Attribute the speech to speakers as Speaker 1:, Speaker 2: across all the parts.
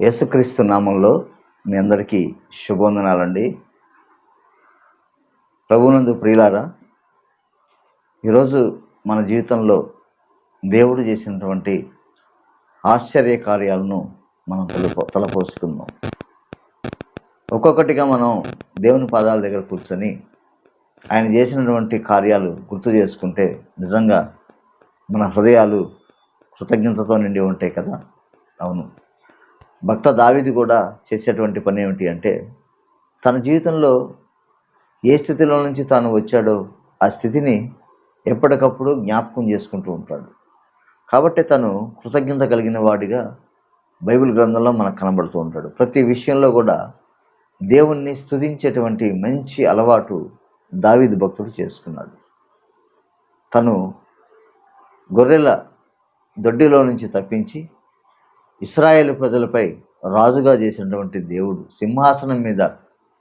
Speaker 1: యేసుక్రీస్తు నామంలో మీ అందరికీ శుభవందనాలండి. ప్రభునందు ప్రియులారా ఈరోజు మన జీవితంలో దేవుడు చేసినటువంటి ఆశ్చర్య కార్యాలను మనం తలపో తలపోసుకుందాం. ఒక్కొక్కటిగా మనం దేవుని పాదాల దగ్గర కూర్చొని ఆయన చేసినటువంటి కార్యాలు గుర్తు చేసుకుంటే నిజంగా మన హృదయాలు కృతజ్ఞతతో నిండి ఉంటాయి కదా? అవును. భక్త దావిది కూడా చేసేటువంటి పని ఏమిటి అంటే తన జీవితంలో ఏ స్థితిలో నుంచి తాను వచ్చాడో ఆ స్థితిని ఎప్పటికప్పుడు జ్ఞాపకం చేసుకుంటూ ఉంటాడు. కాబట్టి తను కృతజ్ఞత కలిగిన వాడిగా బైబిల్ గ్రంథంలో మనకు కనబడుతూ ఉంటాడు. ప్రతి విషయంలో కూడా దేవుణ్ణి స్తుతించేటువంటి మంచి అలవాటు దావిది భక్తుడు చేసుకున్నాడు. తను గొర్రెల దొడ్డిలో నుంచి తప్పించి ఇస్రాయేల్ ప్రజలపై రాజుగా చేసినటువంటి దేవుడు సింహాసనం మీద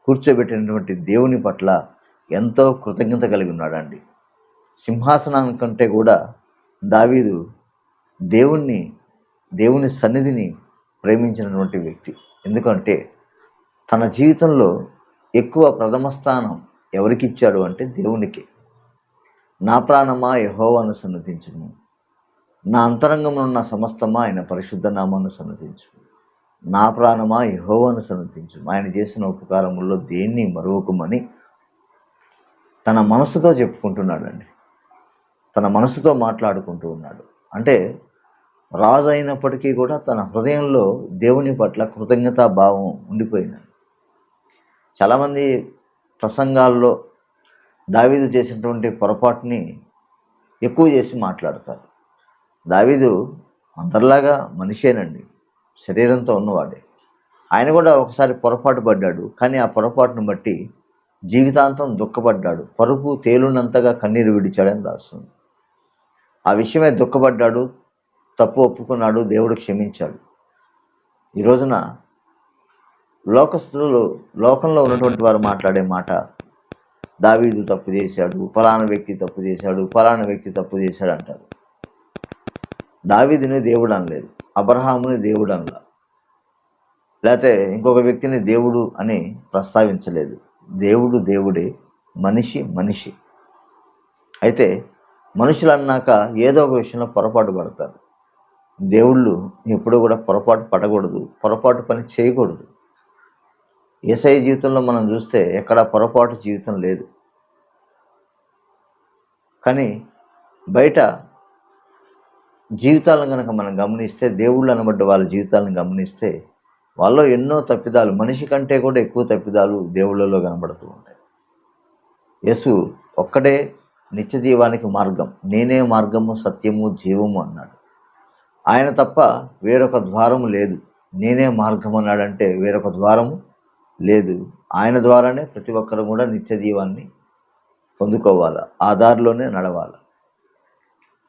Speaker 1: కూర్చోబెట్టినటువంటి దేవుని పట్ల ఎంతో కృతజ్ఞత కలిగి ఉన్నాడండి. సింహాసనం కంటే కూడా దావీదు దేవుణ్ణి దేవుని సన్నిధిని ప్రేమించినటువంటి వ్యక్తి. ఎందుకంటే తన జీవితంలో ఎక్కువ ప్రథమ స్థానం ఎవరికి ఇచ్చాడు అంటే దేవునికి. నా ప్రాణమా యహోవాను సన్నతించును నా అంతరంగంలో ఉన్న సమస్తమా ఆయన పరిశుద్ధ నామాన్ని సన్నతించు. నా ప్రాణమా యహోవాను సన్నతించు. ఆయన చేసిన ఉపకారముల్లో దేన్ని మరువకమని తన మనసుతో చెప్పుకుంటున్నాడండి. తన మనసుతో మాట్లాడుకుంటూ ఉన్నాడు. అంటే రాజు అయినప్పటికీ కూడా తన హృదయంలో దేవుని పట్ల కృతజ్ఞతా భావం ఉండిపోయిందండి. చాలామంది ప్రసంగాల్లో దావీదు చేసినటువంటి పొరపాటుని ఎక్కువ చేసి మాట్లాడతారు. దావీదు అందరిలాగా మనిషేనండి. శరీరంతో ఉన్నవాడే. ఆయన కూడా ఒకసారి పొరపాటు పడ్డాడు. కానీ ఆ పొరపాటును బట్టి జీవితాంతం దుఃఖపడ్డాడు. పరుపు తేలునంతగా కన్నీరు విడిచాడని రాస్తుంది. ఆ విషయమే దుఃఖపడ్డాడు తప్పు ఒప్పుకున్నాడు దేవుడు క్షమించాడు. ఈ రోజున లోకస్తులు లోకంలో ఉన్నటువంటి వారు మాట్లాడే మాట దావీదు తప్పు చేశాడు ఫలానా వ్యక్తి తప్పు చేశాడు ఫలానా వ్యక్తి తప్పు చేశాడు అంటారు. దావిదిని దేవుడు అనలేదు అబ్రహాముని దేవుడు అనలా. లేకపోతే ఇంకొక వ్యక్తిని దేవుడు అని ప్రస్తావించలేదు. దేవుడు దేవుడే మనిషి మనిషి. అయితే మనుషులు అన్నాక ఏదో ఒక విషయంలో పొరపాటు పడతారు. దేవుళ్ళు ఎప్పుడూ కూడా పొరపాటు పడకూడదు పొరపాటు పని చేయకూడదు. ఏసఐ జీవితంలో మనం చూస్తే ఎక్కడ పొరపాటు జీవితం లేదు. కానీ బయట జీవితాలను కనుక మనం గమనిస్తే దేవుళ్ళు అనబడ్డ వాళ్ళ జీవితాలను గమనిస్తే వాళ్ళలో ఎన్నో తప్పిదాలు మనిషి కంటే కూడా ఎక్కువ తప్పిదాలు దేవుళ్ళలో కనబడుతూ ఉంటాయి యేసు ఒక్కడే నిత్య జీవానికి మార్గం నేనే మార్గము సత్యము జీవము అన్నాడు. ఆయన తప్ప వేరొక ద్వారము లేదు. నేనే మార్గం అన్నాడంటే వేరొక ద్వారము లేదు. ఆయన ద్వారానే ప్రతి ఒక్కరు కూడా నిత్య జీవాన్ని పొందుకోవాలి? ఆ దారిలోనే నడవాలి?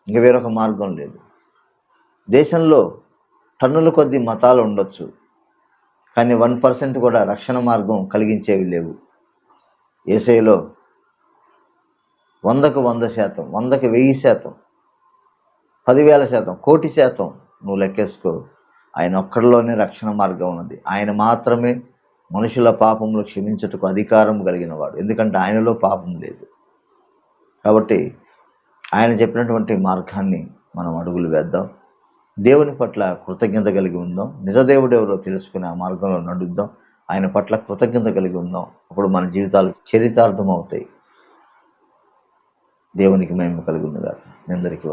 Speaker 1: ఇంక వేరొక మార్గం లేదు. దేశంలో టన్నుల కొద్ది మతాలు ఉండొచ్చు కానీ వన్ పర్సెంట్ కూడా రక్షణ మార్గం కలిగించేవి లేవు. ఏసైలో వందకు వంద శాతం వందకి వెయ్యి శాతం పదివేల శాతం కోటి శాతం నువ్వు లెక్కేసుకో. ఆయన ఒక్కడిలోనే రక్షణ మార్గం ఉన్నది. ఆయన మాత్రమే మనుషుల పాపములు క్షమించుటకు అధికారం కలిగిన వాడు ఎందుకంటే ఆయనలో పాపం లేదు. కాబట్టి ఆయన చెప్పినటువంటి మార్గాన్ని మనం అడుగులు వేద్దాం. దేవుని పట్ల కృతజ్ఞత కలిగి ఉందాం. నిజదేవుడు ఎవరో తెలుసుకుని ఆ మార్గంలో నడుద్దాం. ఆయన పట్ల కృతజ్ఞత కలిగి ఉందాం. అప్పుడు మన జీవితాలు చరితార్థం అవుతాయి దేవునికి మేము కలిగి ఉండగా మీ అందరికీ